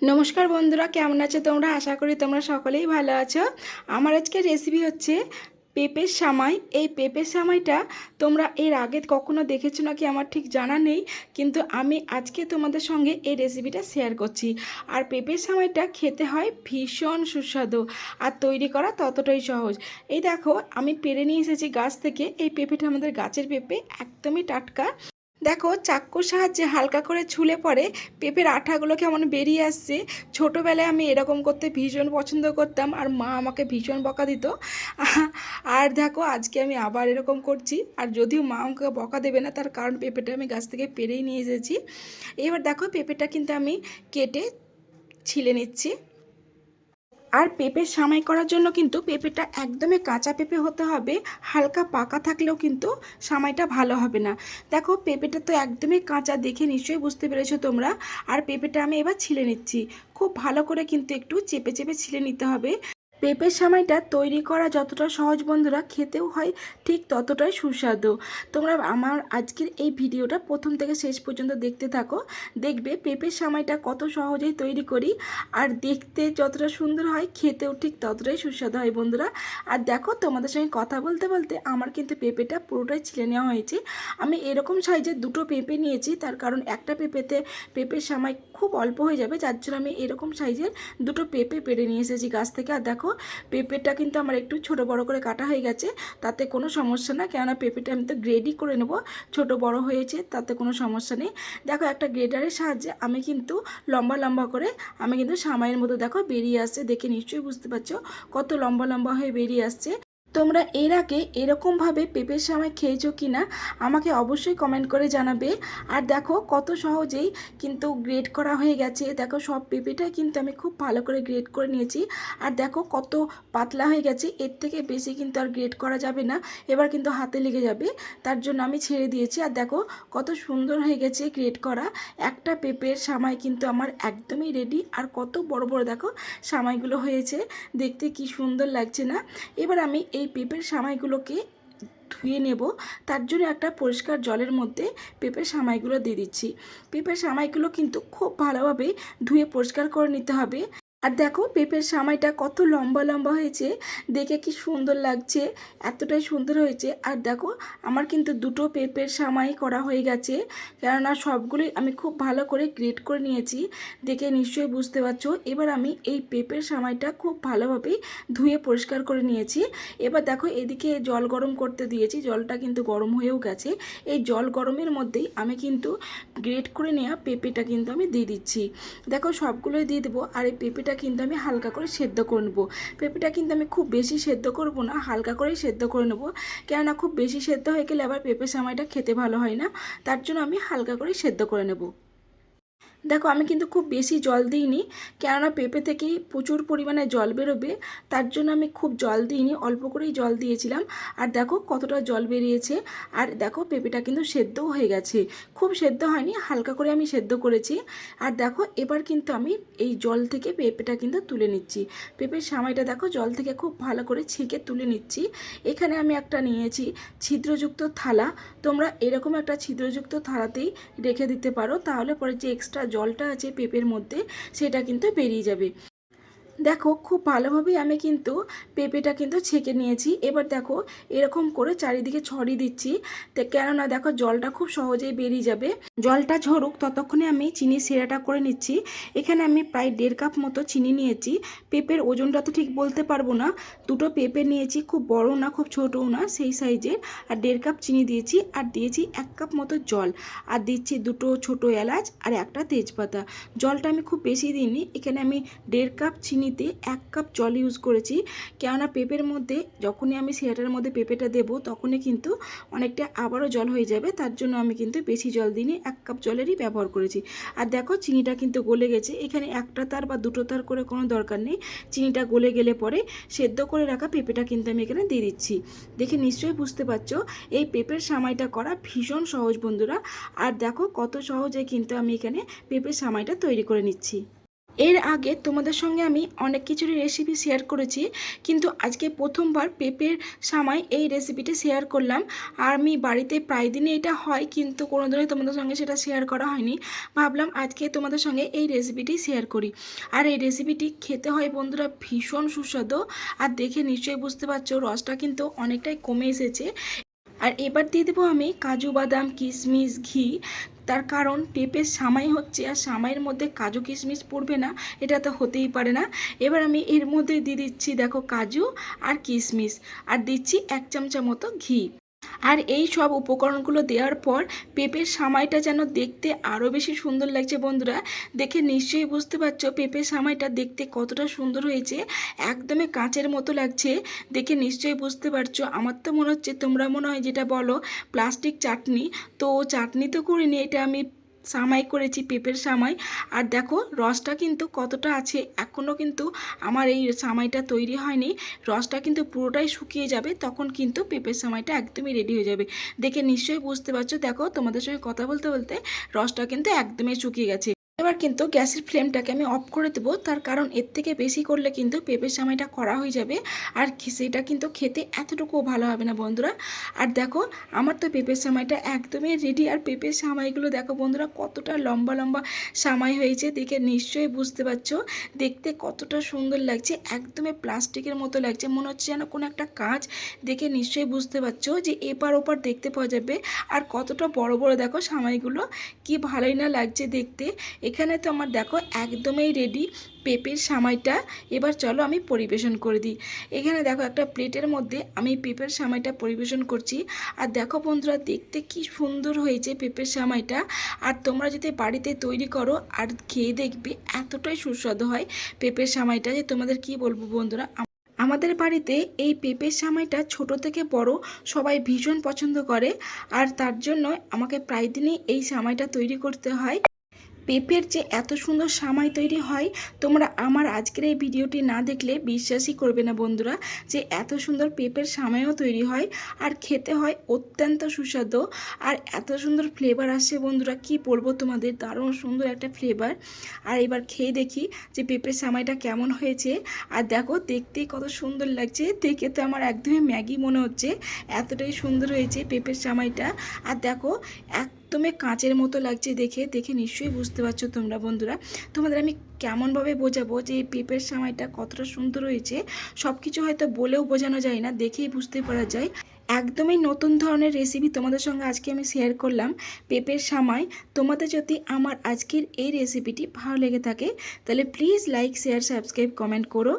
নমস্কার বন্ধুরা, কেমন আছো তোমরা? আশা করি তোমরা সকলেই ভালো আছো। আমার আজকের রেসিপি হচ্ছে পেঁপের সামাই। এই পেঁপের সামাইটা তোমরা এর আগে কখনো দেখেছ নাকি আমার ঠিক জানা নেই, কিন্তু আমি আজকে তোমাদের সঙ্গে এই রেসিপিটা শেয়ার করছি। আর পেঁপের সামাইটা খেতে হয় ভীষণ সুস্বাদু আর তৈরি করা ততটাই সহজ। এই দেখো, আমি পেরে নিয়ে এসেছি গাছ থেকে। এই পেঁপেটা আমাদের গাছের পেঁপে একদমই টাটকা। দেখো চাক্কুর সাহায্যে হালকা করে ছুলে পরে পেঁপের আঠাগুলো কেমন বেরিয়ে আসছে। ছোটোবেলায় আমি এরকম করতে ভীষণ পছন্দ করতাম আর মা আমাকে ভীষণ বকা দিত। আর দেখো আজকে আমি আবার এরকম করছি। আর যদিও মা আমাকে বকা দেবে না, তার কারণ পেঁপেটা আমি গাছ থেকে পেরেই নিয়ে এসেছি। এবার দেখো পেঁপেটা কিন্তু আমি কেটে ছিলে নিচ্ছি। আর পেঁপের সামাই করার জন্য কিন্তু পেঁপেটা একদমই কাঁচা পেঁপে হতে হবে। হালকা পাকা থাকলেও কিন্তু সামাইটা ভালো হবে না। দেখো, পেঁপেটা তো একদমই কাঁচা দেখে নিশ্চয়ই বুঝতে পেরেছ তোমরা। আর পেঁপেটা আমি এবার ছিলে নিচ্ছি। খুব ভালো করে কিন্তু একটু চেপে চেপে ছিলে নিতে হবে। পেঁপের সামাইটা তৈরি করা যতটা সহজ বন্ধুরা, খেতেও হয় ঠিক ততটাই সুস্বাদু। তোমরা আমার আজকের এই ভিডিওটা প্রথম থেকে শেষ পর্যন্ত দেখতে থাকো। দেখবে পেঁপের সামাইটা কত সহজেই তৈরি করি আর দেখতে যতটা সুন্দর হয়, খেতেও ঠিক ততটাই সুস্বাদু হয় বন্ধুরা। আর দেখো তোমাদের সঙ্গে কথা বলতে বলতে আমার কিন্তু পেঁপেটা পুরোটাই ছিলে নেওয়া হয়েছে। আমি এরকম সাইজের দুটো পেঁপে নিয়েছি, তার কারণ একটা পেঁপেতে পেঁপের সামাই খুব অল্প হয়ে যাবে, যার জন্য আমি এরকম সাইজের দুটো পেঁপে পেড়ে নিয়ে এসেছি গাছ থেকে। আর দেখো পেঁপেটা কিন্তু আমার একটু ছোট বড় করে কাটা হয়ে গেছে, তাতে কোনো সমস্যা না। কেননা পেঁপেটা আমি তো গ্রেডই করে নেব। ছোট বড় হয়েছে, তাতে কোনো সমস্যা নেই। দেখো একটা গ্রেডারের সাহায্যে আমি কিন্তু লম্বা লম্বা করে, আমি কিন্তু সামাইয়ের মতো দেখো বেরিয়ে আসছে। দেখে নিশ্চয়ই বুঝতে পারছ কত লম্বা লম্বা হয়ে বেরিয়ে আসছে। তোমরা এর আগে এরকমভাবে পেঁপের সময় খেয়েছো কি না আমাকে অবশ্যই কমেন্ট করে জানাবে। আর দেখো কত সহজেই কিন্তু গ্রেড করা হয়ে গেছে। দেখো সব পেঁপেটাই কিন্তু আমি খুব ভালো করে গ্রেড করে নিয়েছি। আর দেখো কত পাতলা হয়ে গেছে, এর থেকে বেশি কিন্তু আর গ্রেড করা যাবে না। এবার কিন্তু হাতে লেগে যাবে, তার জন্য আমি ছেড়ে দিয়েছি। আর দেখো কত সুন্দর হয়ে গেছে গ্রেড করা। একটা পেঁপের সামাই কিন্তু আমার একদমই রেডি আর কত বড় বড় দেখো সামাইগুলো হয়েছে, দেখতে কি সুন্দর লাগছে না। এবার আমি এই পেঁপের সামাইগুলোকে ধুয়ে নেব। তার জন্য একটা পরিষ্কার জলের মধ্যে পেঁপের সামাইগুলো দিয়ে দিচ্ছি। পেঁপের সামাইগুলো কিন্তু খুব ভালোভাবে ধুয়ে পরিষ্কার করে নিতে হবে। আর দেখো পেঁপের সামাইটা কত লম্বা লম্বা হয়েছে, দেখে কি সুন্দর লাগছে, এতটাই সুন্দর হয়েছে। আর দেখো, আমার কিন্তু দুটো পেঁপের সামাই করা হয়ে গেছে, কেননা সবগুলোই আমি খুব ভালো করে গ্রেট করে নিয়েছি, দেখে নিশ্চয়ই বুঝতে পারছ। এবার আমি এই পেঁপের সামাইটা খুব ভালোভাবে ধুয়ে পরিষ্কার করে নিয়েছি। এবার দেখো, এদিকে জল গরম করতে দিয়েছি, জলটা কিন্তু গরম হয়েও গেছে। এই জল গরমের মধ্যেই আমি কিন্তু গ্রেট করে নেওয়া পেঁপেটা কিন্তু আমি দিয়ে দিচ্ছি। দেখো, সবগুলোই দিয়ে দেবো, আর এই পেঁপেটা কিন্তু আমি হালকা করে সেদ্ধ করে নেব। পেঁপেটা কিন্তু আমি খুব বেশি সেদ্ধ করব না, হালকা করেই সেদ্ধ করে নেব। কেননা খুব বেশি সেদ্ধ হয়ে গেলে আবার পেঁপে সামাইটা খেতে ভালো হয় না, তার জন্য আমি হালকা করে সেদ্ধ করে নেব। দেখো, আমি কিন্তু খুব বেশি জল দিইনি, কেননা পেঁপে থেকেই প্রচুর পরিমাণে জল বেরোবে, তার জন্য আমি খুব জল দিইনি, অল্প করেই জল দিয়েছিলাম। আর দেখো, কতটা জল বেরিয়েছে, আর দেখো, পেঁপেটা কিন্তু সেদ্ধও হয়ে গেছে। খুব সেদ্ধ হয়নি, হালকা করে আমি সেদ্ধ করেছি। আর দেখো, এবার কিন্তু আমি এই জল থেকে পেঁপেটা কিন্তু তুলে নিচ্ছি। পেঁপের সামাইটা দেখো, জল থেকে খুব ভালো করে ছেঁকে তুলে নিচ্ছি। এখানে আমি একটা নিয়েছি ছিদ্রযুক্ত থালা। তোমরা এরকম একটা ছিদ্রযুক্ত থালাতেই রেখে দিতে পারো, তাহলে পরে যে এক্সট্রা জলটা আছে পেঁপের মধ্যে সেটা কিন্তু বেরিয়ে যাবে। দেখো, খুব ভালোভাবেই আমি কিন্তু পেঁপেটা কিন্তু ছেঁকে নিয়েছি। এবার দেখো, এরকম করে চারিদিকে ছড়িয়ে দিচ্ছি। তো, কেননা দেখো, জলটা খুব সহজেই বেরিয়ে যাবে। জলটা ঝরুক, ততক্ষণে আমি চিনি সেরাটা করে নিচ্ছি। এখানে আমি প্রায় দেড় কাপ মতো চিনি নিয়েছি। পেঁপের ওজনটা তো ঠিক বলতে পারব না। দুটো পেঁপে নিয়েছি, খুব বড় না, খুব ছোটও না, সেই সাইজের। আর দেড় কাপ চিনি দিয়েছি, আর দিয়েছি এক কাপ মতো জল। আর দিচ্ছি দুটো ছোট এলাচ আর একটা তেজপাতা। জলটা আমি খুব বেশি দিইনি, এখানে আমি দেড় কাপ চিনিতে এক কাপ জল ইউজ করেছি। কেননা পেঁপের মধ্যে যখনই আমি সেটার মধ্যে পেঁপেটা দেবো, তখনই কিন্তু অনেকটা আবারও জল হয়ে যাবে। তার জন্য আমি কিন্তু বেশি জল দিইনি, এক কাপ জলেরই ব্যবহার করেছি। আর দেখো চিনিটা কিন্তু গলে গেছে। এখানে একটা তার বা দুটো তার করে কোনো দরকার নেই। চিনিটা গলে গেলে পরে সেদ্ধ করে রাখা পেঁপেটা কিন্তু আমি এখানে দিয়ে দিচ্ছি। দেখে নিশ্চয়ই বুঝতে পারছ, এই পেঁপের সামাইটা করা ভীষণ সহজ বন্ধুরা। আর দেখো কত সহজে কিন্তু আমি এখানে পেঁপের সামাইটা তৈরি করে নিচ্ছি। এর আগে তোমাদের সঙ্গে আমি অনেক কিছুরই রেসিপি শেয়ার করেছি, কিন্তু আজকে প্রথমবার পেঁপের সামাই এই রেসিপিটি শেয়ার করলাম। আর আমি বাড়িতে প্রায় দিনই এটা হয়, কিন্তু কোনো দিনই তোমাদের সঙ্গে সেটা শেয়ার করা হয়নি। ভাবলাম আজকে তোমাদের সঙ্গে এই রেসিপিটি শেয়ার করি। আর এই রেসিপিটি খেতে হয় বন্ধুরা ভীষণ সুস্বাদু, আর দেখে নিশ্চয়ই বুঝতে পারছ রসটা কিন্তু অনেকটাই কমে এসেছে। আর এবার দিয়ে দেবো আমি কাজু বাদাম, কিশমিশ, ঘি। তার কারণ টেপের সামাই হচ্ছে আর সামাইয়ের মধ্যে কাজু কিশমিশ পড়বে না, এটা তো হতেই পারে না। এবার আমি এর মধ্যে দিয়ে দিচ্ছি, দেখো, কাজু আর কিশমিশ। আর দিচ্ছি এক চামচা মতো ঘি। আর এই সব উপকরণগুলো দেওয়ার পর পেঁপের সামাইটা যেন দেখতে আরও বেশি সুন্দর লাগছে বন্ধুরা। দেখে নিশ্চয়ই বুঝতে পারছ পেঁপের সামাইটা দেখতে কতটা সুন্দর হয়েছে। একদমই কাঁচের মতো লাগছে। দেখে নিশ্চয়ই বুঝতে পারছ। আমার তো মনে হচ্ছে তোমরা মনে হয় যেটা বলো, প্লাস্টিক চাটনি। তো চাটনি তো করিনি, এটা আমি সামাই করেছি পেঁপের সামাই। আর দেখো, রসটা কিন্তু কতটা আছে এখনও কিন্তু আমার এই সামাইটা তৈরি হয়নি। রসটা কিন্তু পুরোটাই শুকিয়ে যাবে, তখন কিন্তু পেঁপের সামাইটা একদমই রেডি হয়ে যাবে। দেখে নিশ্চয়ই বুঝতে পারছ। দেখো, তোমাদের সঙ্গে কথা বলতে বলতে রসটা কিন্তু একদমই শুকিয়ে গেছে। এবার কিন্তু গ্যাসের ফ্লেমটাকে আমি অফ করে দেবো। তার কারণ এর থেকে বেশি করলে কিন্তু পেঁপের সামাইটা করা হয়ে যাবে। আর সেটা কিন্তু খেতে এতটুকুও ভালো হবে না বন্ধুরা। আর দেখো, আমার তো পেঁপের সামাইটা একদমই রেডি আর পেঁপের সামাইগুলো দেখো বন্ধুরা, কতটা লম্বা লম্বা সামাই হয়েছে দেখে নিশ্চয়ই বুঝতে পারছ। দেখতে কতটা সুন্দর লাগছে, একদমই প্লাস্টিকের মতো লাগছে। মনে হচ্ছে যেন কোনো একটা কাঁচ দেখে নিশ্চয়ই বুঝতে পারছ যে এপার ওপার দেখতে পাওয়া যাবে। আর কতটা বড় বড় দেখো সামাইগুলো, কি ভালোই না লাগছে দেখতে। এখানে তো আমার দেখো একদমই রেডি পেঁপের সামাইটা। এবার চলো আমি পরিবেশন করে দিই। এখানে দেখো একটা প্লেটের মধ্যে আমি পেঁপের সামাইটা পরিবেশন করছি। আর দেখো বন্ধুরা, দেখতে কি সুন্দর হয়েছে পেঁপের সামাইটা। আর তোমরা যদি বাড়িতে তৈরি করো আর খেয়ে দেখবে এতটাই সুস্বাদু হয় পেঁপের সামাইটা। যে তোমাদের কি বলব বন্ধুরা আমাদের বাড়িতে এই পেঁপের সামাইটা ছোট থেকে বড় সবাই ভীষণ পছন্দ করে। আর তার জন্য আমাকে প্রায় দিনই এই সামাইটা তৈরি করতে হয়। পেঁপের যে এত সুন্দর সামাই তৈরি হয়, তোমরা আমার আজকের এই ভিডিওটি না দেখলে বিশ্বাসই করবে না বন্ধুরা, যে এত সুন্দর পেঁপের সামাইও তৈরি হয় আর খেতে হয় অত্যন্ত সুস্বাদু আর এত সুন্দর ফ্লেভার আসে বন্ধুরা, কি বলব তোমাদের, দারুণ সুন্দর একটা ফ্লেভার আর এবার খেয়ে দেখি যে পেঁপের সামাইটা কেমন হয়েছে। আর দেখো দেখতেই কত সুন্দর লাগছে, দেখে তো আমার একদমই ম্যাগি মনে হচ্ছে, এতটাই সুন্দর হয়েছে পেঁপের সামাইটা। আর দেখো একদমই কাঁচের মতো লাগছে দেখে দেখে নিশ্চয়ই বুঝতে পারছ তোমরা বন্ধুরা। তোমাদের আমি কেমনভাবে বোঝাবো যে এই পেঁপের সামাইটা কতটা সুন্দর হয়েছে সব কিছু হয়তো বলেও বোঝানো যায় না, দেখেই বুঝতে পারা যায়। একদমই নতুন ধরনের রেসিপি তোমাদের সঙ্গে আজকে আমি শেয়ার করলাম, পেঁপের সামাই। তোমাদের যদি আমার আজকের এই রেসিপিটি ভালো লেগে থাকে, তাহলে please like share subscribe comment করো।